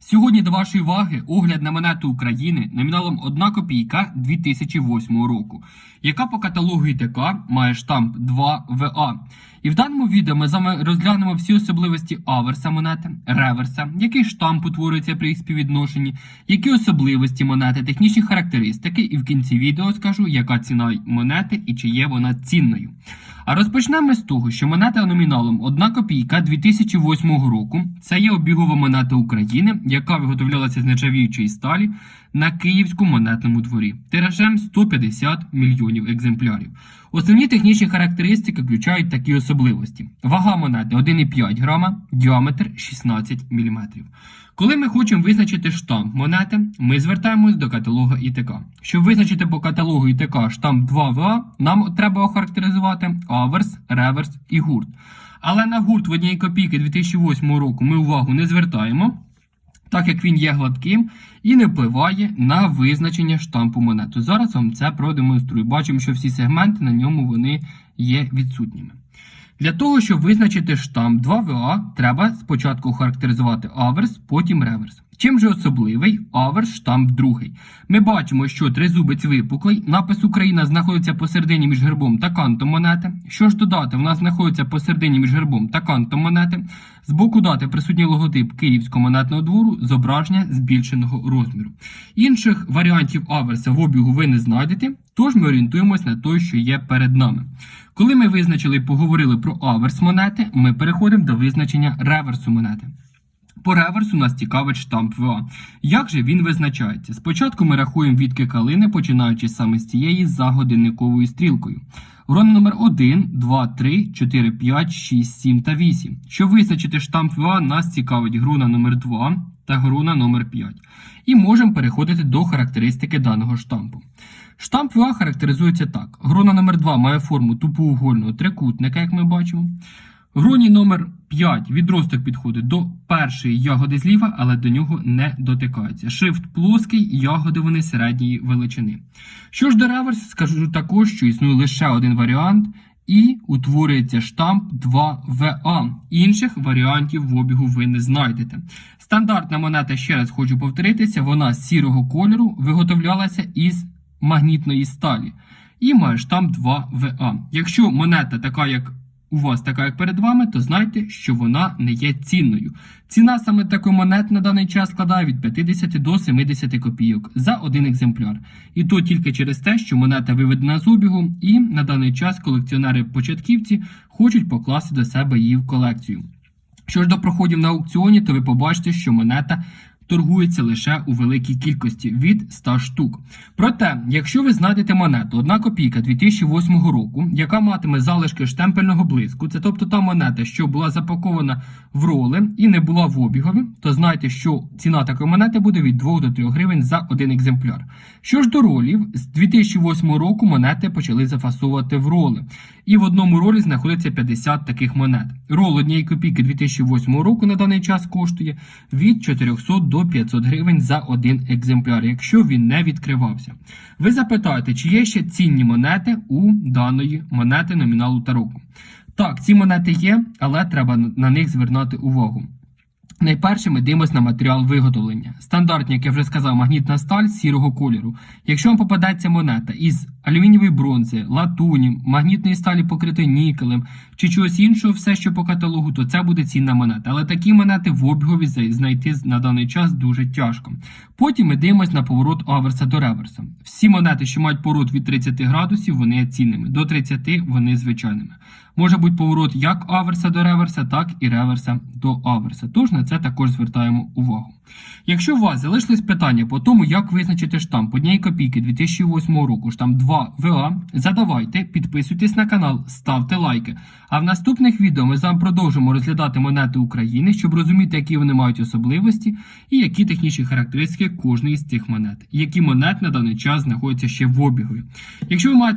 Сьогодні до вашої уваги огляд на монету України номіналом 1 копійка 2008 року, яка по каталогу ІТК має штамп 2ВА. І в даному відео ми з вами розглянемо всі особливості аверса монети, реверса, який штамп утворюється при їх співвідношенні, які особливості монети, технічні характеристики, і в кінці відео скажу, яка ціна монети і чи є вона цінною. А розпочнемо з того, що монета номіналом 1 копійка 2008 року це є обігова монета України, яка виготовлялася з нержавіючої сталі на Київському монетному дворі тиражем 150 мільйонів екземплярів. Основні технічні характеристики включають такі особливості: вага монети 1,5 грама, діаметр 16 мм. Коли ми хочемо визначити штамп монети, ми звертаємось до каталога ІТК. Щоб визначити по каталогу ІТК штамп 2ВА, нам треба охарактеризувати аверс, реверс і гурт. Але на гурт в одній копійки 2008 року ми увагу не звертаємо, так як він є гладким і не впливає на визначення штампу монету. Зараз вам це продемонструю. Бачимо, що всі сегменти на ньому вони є відсутніми. Для того, щоб визначити штамп 2ВА, треба спочатку характеризувати аверс, потім реверс. Чим же особливий аверс штамп другий? Ми бачимо, що тризубець випуклий, напис Україна знаходиться посередині між гербом та кантом монети. Що ж додати, в нас знаходиться посередині між гербом та кантом монети. З боку дати присутній логотип Київського монетного двору, зображення збільшеного розміру. Інших варіантів аверса в обігу ви не знайдете, тож ми орієнтуємось на той, що є перед нами. Коли ми визначили і поговорили про аверс монети, ми переходимо до визначення реверсу монети. По реверсу нас цікавить штамп ВА. Як же він визначається? Спочатку ми рахуємо відки калини, починаючи саме з цієї за годинниковою стрілкою. Грона номер 1, 2, 3, 4, 5, 6, 7 та 8. Щоб визначити штамп ВА, нас цікавить груна номер 2 та груна номер 5. І можемо переходити до характеристики даного штампу. Штамп ВА характеризується так: грона номер 2 має форму тупоугольного трикутника, як ми бачимо. Гроні номер 5 відросток підходить до першої ягоди зліва, але до нього не дотикається. Шрифт плоский, ягоди вони середньої величини. Що ж до реверс, скажу також, що існує лише один варіант, і утворюється штамп 2ВА. Інших варіантів в обігу ви не знайдете. Стандартна монета, ще раз хочу повторитися, вона з сірого кольору виготовлялася із магнітної сталі. І має штамп 2ВА. Якщо монета така, як у вас така, як перед вами, то знайте, що вона не є цінною. Ціна саме такої монет на даний час складає від 50 до 70 копійок за один екземпляр. І то тільки через те, що монета виведена з обігу, і на даний час колекціонери-початківці хочуть покласти до себе її в колекцію. Що ж до проходів на аукціоні, то ви побачите, що монета торгується лише у великій кількості від 100 штук. Проте, якщо ви знайдете монету 1 копійка 2008 року, яка матиме залишки штемпельного блиску, це тобто та монета, що була запакована в роли і не була в обігові, то знайте, що ціна такої монети буде від 2 до 3 гривень за один екземпляр. Що ж до ролів, з 2008 року монети почали зафасовувати в роли. І в одному ролі знаходиться 50 таких монет. Рол однієї копійки 2008 року на даний час коштує від 400 до 500 гривень за один екземпляр, якщо він не відкривався. Ви запитаєте, чи є ще цінні монети у даної монети номіналу та року. Так, ці монети є, але треба на них звернути увагу. Найперше ми дивимося на матеріал виготовлення. Стандартні, як я вже сказав, магнітна сталь сірого кольору. Якщо вам попадеться монета із алюмінієвої бронзи, латуні, магнітної сталі покритої нікелем чи чогось іншого, все, що по каталогу, то це буде цінна монета. Але такі монети в обігові знайти на даний час дуже тяжко. Потім ми дивимося на поворот аверса до реверса. Всі монети, що мають поворот від 30 градусів, вони цінними. До 30 вони звичайними. Може бути поворот як аверса до реверса, так і реверса до аверса. Тож на це також звертаємо увагу. Якщо у вас залишились питання по тому, як визначити штамп однієї копійки 2008 року, штамп 2 ВА, задавайте, підписуйтесь на канал, ставте лайки. А в наступних відео ми з вами продовжимо розглядати монети України, щоб розуміти, які вони мають особливості і які технічні характеристики кожної з цих монет, які монет на даний час знаходяться ще в обігові. Якщо ви маєте